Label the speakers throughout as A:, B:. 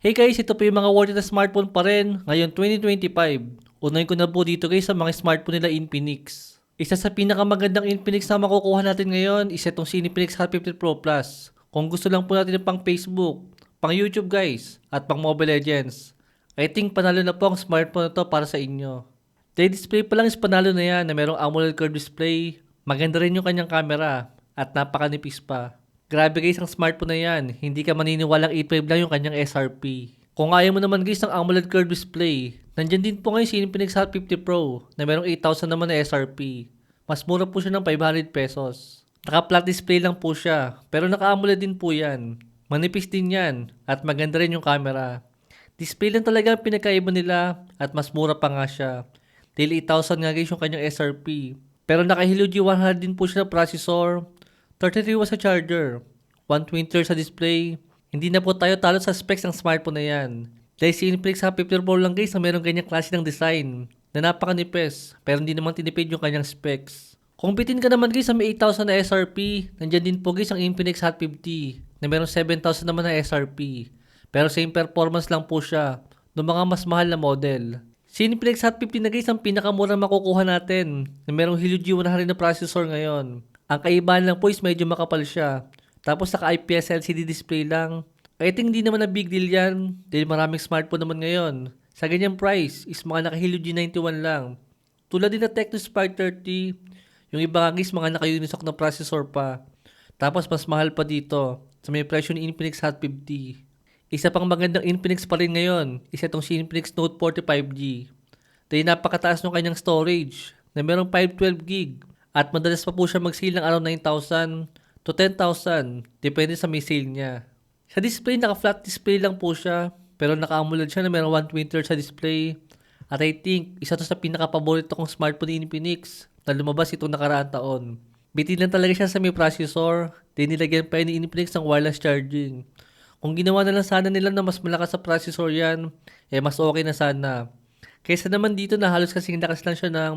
A: Hey guys, ito po yung mga worth na smartphone pa rin ngayon 2025. Unahin ko na po dito guys sa mga smartphone nila Infinix. Isa sa pinakamagandang Infinix na makukuha natin ngayon is itong si Infinix Hot 50 Pro Plus. Kung gusto lang po natin ng pang Facebook, pang YouTube guys, at pang Mobile Legends. I think panalo na po ang smartphone na to para sa inyo. Day display pa lang is panalo na yan na merong AMOLED curved display. Maganda rin yung kanyang camera at napakanipis pa. Grabe guys ang smartphone na yan. Hindi ka maniniwalang 8.5 lang yung kanyang SRP. Kung ayaw mo naman guys ng AMOLED curved display, nandyan din po ngayon si Infinix Hot 50 Pro na merong 8,000 naman na SRP. Mas mura po siya ng 500 pesos. Naka-flat display lang po siya, pero naka-AMOLED din po yan. Manipis din yan, at maganda rin yung camera. Display lang talaga ang pinakaiba nila, at mas mura pa nga siya. Dahil 8,000 nga guys yung kanyang SRP. Pero naka-Helio G100 din po siya na processor, 33 watts sa charger, 120 Hz sa display. Hindi na po tayo talo sa specs ng smartphone na yan. Dahil si Infinix Hot 50 Pro lang guys na merong ganyang klase ng design na napakanipis pero hindi naman tinipid yung kanyang specs. Kung bitin ka naman guys sa may 8,000 na SRP, nandyan din po guys ang Infinix Hot 50 na merong 7,000 naman na SRP. Pero same performance lang po siya ng mga mas mahal na model. Si Infinix Hot 50 na guys ang pinakamura makukuha natin na merong Helio G100 na processor ngayon. Ang kaibahan lang po is medyo makapal siya. Tapos naka IPS LCD display lang. I think hindi naman na big deal yan dahil maraming smartphone naman ngayon. Sa ganyang price is mga naka Helio G91 lang. Tulad din na Tecno Spark 30, yung iba nga guys mga naka Unisoc na processor pa. Tapos mas mahal pa dito sa may presyo ni Infinix Hot 50. Isa pang magandang Infinix pa rin ngayon is itong si Infinix Note 40 5G. Dahil napakataas ng kanyang storage na merong 512 gig at madalas pa po siya mag-sale ng around 9,000 to 10,000 depende sa may sale niya. Sa display, naka-flat display lang po siya pero naka-AMOLED siya na merong 120 Hz sa display. At I think, isa to sa pinaka-paborito kong smartphone ni Infinix na lumabas itong nakaraang taon. Bitin lang talaga siya sa may processor, din nilagyan pa ni Infinix ng wireless charging. Kung ginawa na lang sana nila na mas malakas sa processor yan, eh mas okay na sana. Kaysa naman dito na halos kasing lakas lang siya ng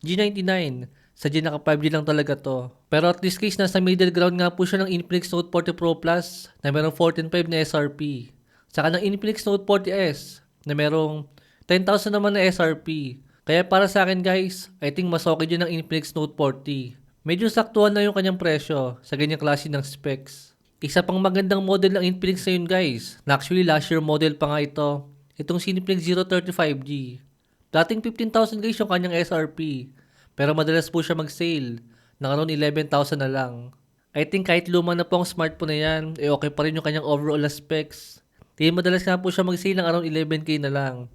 A: G99. Sa G naka 5G lang talaga to. Pero at this case, nasa middle ground nga po siya ng Infinix Note 40 Pro Plus na merong 14.5 na SRP. Saka ng Infinix Note 40S na merong 10,000 naman na SRP. Kaya para sa akin guys, I think mas okay din ng Infinix Note 40. Medyo saktuhan na yung kanyang presyo sa ganyang klase ng specs. Isa pang magandang model ng Infinix na yun guys, na actually last year model pa nga ito. Itong Infinix 035G. Dating 15,000 guys yung kanyang SRP. Pero madalas po siya mag-sale ng around 11,000 na lang. I think kahit luma na po ang smartphone na yan, eh okay pa rin yung kanyang overall specs. Dahil madalas nga po siya mag-sale ng around 11k na lang.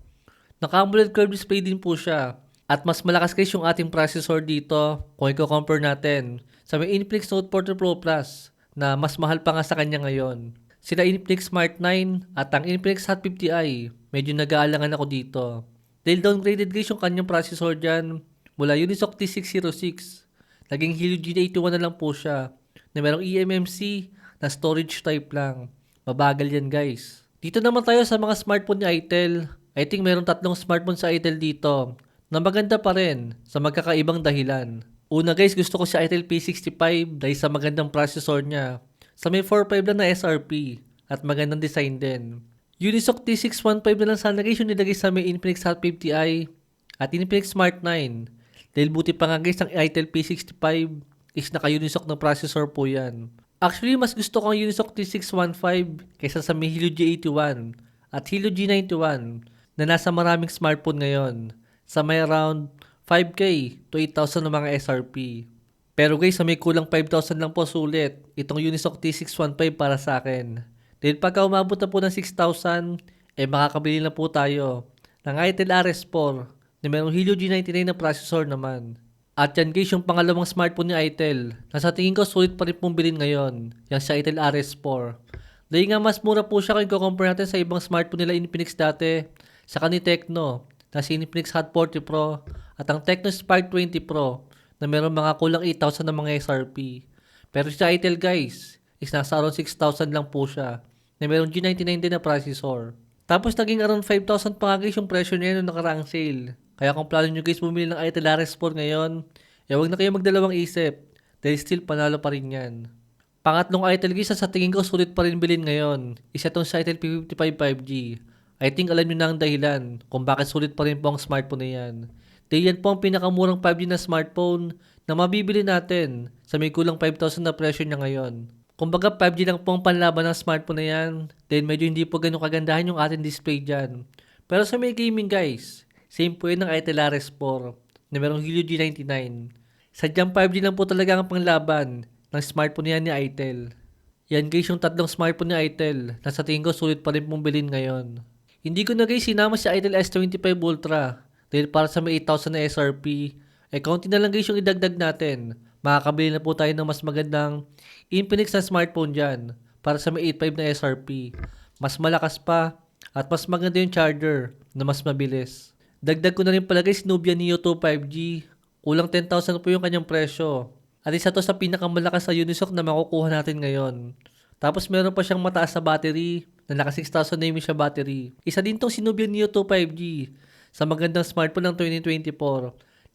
A: Naka-AMOLED curved display din po siya. At mas malakas guys yung ating processor dito kung i-compare natin sa may Infinix Note 40 Pro Plus na mas mahal pa nga sa kanya ngayon. Sila Infinix Smart 9 at ang Infinix Hot 50i, medyo nag-aalangan ako dito. Dahil downgraded guys yung kanyang processor dyan mula Unisoc T606. Naging Helio G81 na lang po siya na merong eMMC na storage type lang. Mabagal yan guys. Dito naman tayo sa mga smartphone ni Itel. I think meron tatlong smartphone sa Itel dito na maganda pa rin sa magkakaibang dahilan. Una guys, gusto ko si Itel P65 dahil sa magandang processor niya. Sa may 4.5 lang na SRP at magandang design din. Unisoc T615 na lang sana guys yung nilagay sa may Infinix Hot 50i at Infinix Smart 9 dahil buti pa nga guys, ang Itel P65 is naka-Unisoc na processor po yan. Actually, mas gusto ko ang Unisoc T615 kaysa sa may Helio G81 at Helio G91 na nasa maraming smartphone ngayon sa may around 5K to 8,000 na mga SRP. Pero guys, sa may kulang 5,000 lang po sulit itong Unisoc T615 para sa akin. Dahil pagka umabot na po ng 6,000, eh makakabili na po tayo ng Itel RS4 na merong Helio G99 na processor naman. At yan guys, yung pangalawang smartphone ni Itel, na sa tingin ko sulit pa rin pong bilhin ngayon, yung sa Itel RS4. Dahil nga mas mura po siya kung i-compare natin sa ibang smartphone nila Infinix dati, sa ni Tecno, na si Infinix Hot 40 Pro, at ang Tecno Spark 20 Pro, na meron mga kulang 8,000 na mga SRP. Pero sa Itel guys, is nasa around 6,000 lang po siya, na merong G99 din na processor. Tapos naging around 5,000 pa nga guys yung presyo niya nung nakaraang sale. Kaya kung plano nyo guys bumili ng Itel RS4 ngayon, eh wag na kayo magdalawang isip. Dahil still panalo pa rin yan. Pangatlong Itel guys, sa tingin ko sulit pa rin bilhin ngayon. Isa tong sa Itel P55 5G. I think alam nyo na ang dahilan kung bakit sulit pa rin po ang smartphone na yan. Dahil yan po ang pinakamurang 5G na smartphone na mabibili natin sa may kulang 5,000 na presyo niya ngayon. Kumbaga 5G lang po ang panlaban ng smartphone na yan. Then medyo hindi po ganun kagandahan yung ating display dyan. Pero sa may gaming guys, same po yun ng Itel RS4 na merong Helio G99. Sadyang 5G lang po talaga ang panglaban ng smartphone niya ni Itel. Yan guys yung tatlong smartphone ni Itel na sa tingin ko sulit pa rin pong bilhin ngayon. Hindi ko na guys sinama si Itel S25 Ultra dahil para sa may 8,000 na SRP, eh konti na lang guys yung idagdag natin. Makakabili na po tayo ng mas magandang Infinix na smartphone dyan para sa may 8.5 na SRP. Mas malakas pa at mas maganda yung charger na mas mabilis. Dagdag ko na rin pala guys Nubia Neo 2 5G. Kulang 10,000 po yung kanyang presyo. At isa to sa pinakamalakas na Unisoc na makukuha natin ngayon. Tapos meron pa siyang mataas na battery na naka 6,000 na siya battery. Isa din tong Sinubia Neo 2 5G sa magandang smartphone ng 2024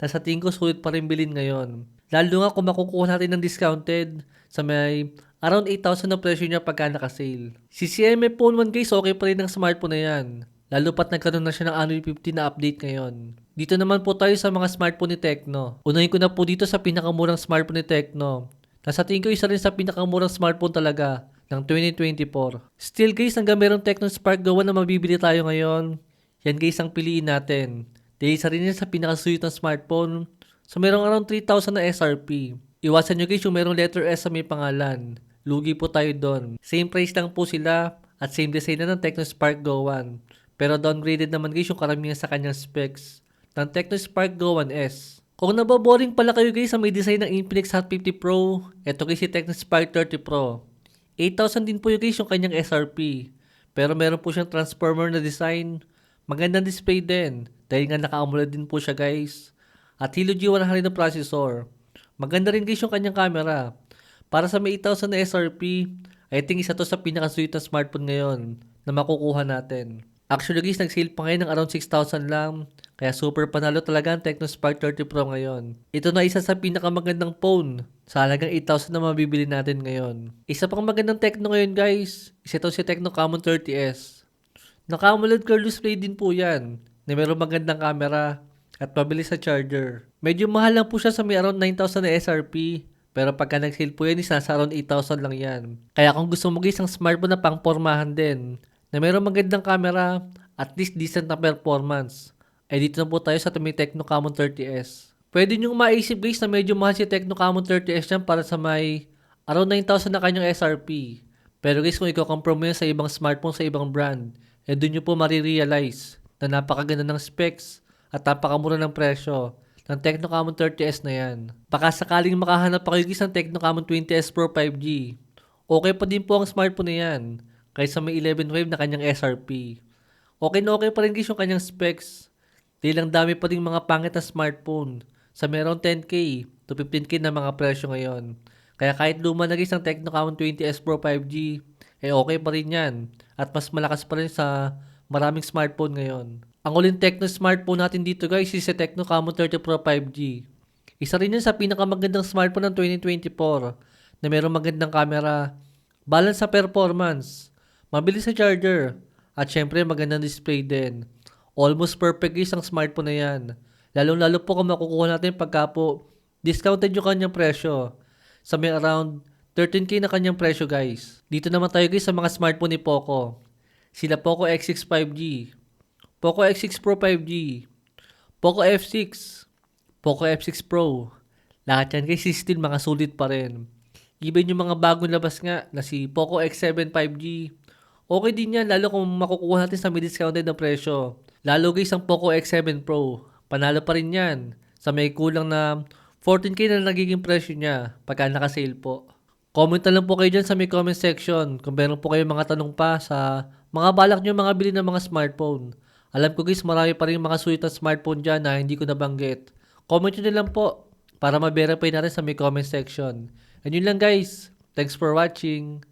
A: na sa tingin ko sulit pa rin bilhin ngayon. Lalo nga kung makukuha natin ng discounted sa may around 8,000 na presyo niya pagka naka-sale. Si CMF Phone 1 guys, okay pa rin ang smartphone na yan. Lalo pat nagkaroon na siya ng Android 15 na update ngayon. Dito naman po tayo sa mga smartphone ni Tecno. Unahin ko na po dito sa pinakamurang smartphone ni Tecno. Nasa tingin ko isa rin sa pinakamurang smartphone talaga ng 2024. Still guys, hanggang merong Tecno Spark Go 1 na mabibili tayo ngayon. Yan guys ang piliin natin. Dahil isa rin sa pinakasulit na smartphone. So merong around 3,000 na SRP. Iwasan nyo guys yung merong letter S sa may pangalan. Lugi po tayo doon. Same price lang po sila at same design na ng Tecno Spark Go 1. Pero downgraded naman guys yung karamihan sa kanyang specs ng Tecno Spark Go 1S. Kung nababoring pala kayo guys sa may design ng Infinix Hot 50 Pro, eto guys si Tecno Spark 30 Pro. 8,000 din po yung guys yung kanyang SRP. Pero meron po siyang transformer na design. Magandang display din. Dahil nga naka-AMOLED din po siya guys. At Helio G100 na processor. Maganda rin guys yung kanyang camera. Para sa may 8,000 na SRP, I think isa to sa pinakasulit na smartphone ngayon na makukuha natin. Actually guys, nag-sale pa ngayon ng around 6,000 lang. Kaya super panalo talaga ang Tecno Spark 30 Pro ngayon. Ito na isa sa pinakamagandang phone sa halagang 8,000 na mabibili natin ngayon. Isa pang magandang Tecno ngayon guys, isa ito si Tecno Camon 30S. Naka-AMOLED curved display din po yan na mayroong magandang camera at mabilis sa charger. Medyo mahal lang po siya sa may around 9,000 na SRP pero pagka nag-sale po yan is nasa around 8,000 lang yan. Kaya kung gusto mo guys ng smartphone na pangpormahan din na mayroong magandang camera at least decent na performance ay dito na po tayo sa may Tecno Camon 30S. Pwede nyo maisip guys na medyo mahal si Tecno Camon 30S yan para sa may around 9,000 na kanyang SRP. Pero guys kung ikaw-compare sa ibang smartphone sa ibang brand, eh doon nyo po marirealize na napakaganda ng specs at napakamura ng presyo ng Tecno Camon 30S na yan. Baka sakaling makahanap pa kayo guys ng Tecno Camon 20S Pro 5G. Okay pa din po ang smartphone na yan kaysa may 11.5 na kanyang SRP. Okay na okay pa rin guys yung kanyang specs. Di lang dami pa rin mga pangit na smartphone sa meron 10k to 15k na mga presyo ngayon. Kaya kahit luma na guys ang Tecno Camon 20S Pro 5G, eh okay pa rin yan. At mas malakas pa rin sa maraming smartphone ngayon. Ang uling Tecno smartphone natin dito guys is si Tecno Camon 30 Pro 5G. Isa rin yan sa pinakamagandang smartphone ng 2024 na mayroong magandang camera, balance sa performance, mabilis sa charger, at syempre magandang display din. Almost perfect guys ang smartphone na yan. Lalong-lalo po kung makukuha natin pagka po discounted yung kanyang presyo. Sa may around 13k na kanyang presyo guys. Dito naman tayo guys sa mga smartphone ni Poco. Sila Poco X6 5G, Poco X6 Pro 5G, Poco F6, Poco F6 Pro. Lahat yan guys still mga sulit pa rin. Even yung mga bagong labas nga na si Poco X7 5G. Okay din yan lalo kung makukuha natin sa may discounted na presyo. Lalo guys ang Poco X7 Pro. Panalo pa rin yan. Sa may kulang na 14k na nagiging presyo niya pagka naka-sale po. Comment na lang po kayo dyan sa may comment section kung meron po kayo mga tanong pa sa mga balak nyo mga bili ng mga smartphone. Alam ko guys, marami pa rin mga sulit na smartphone dyan na hindi ko nabanggit. Comment nyo na lang po para ma-verify natin sa may comment section. And yun lang guys. Thanks for watching.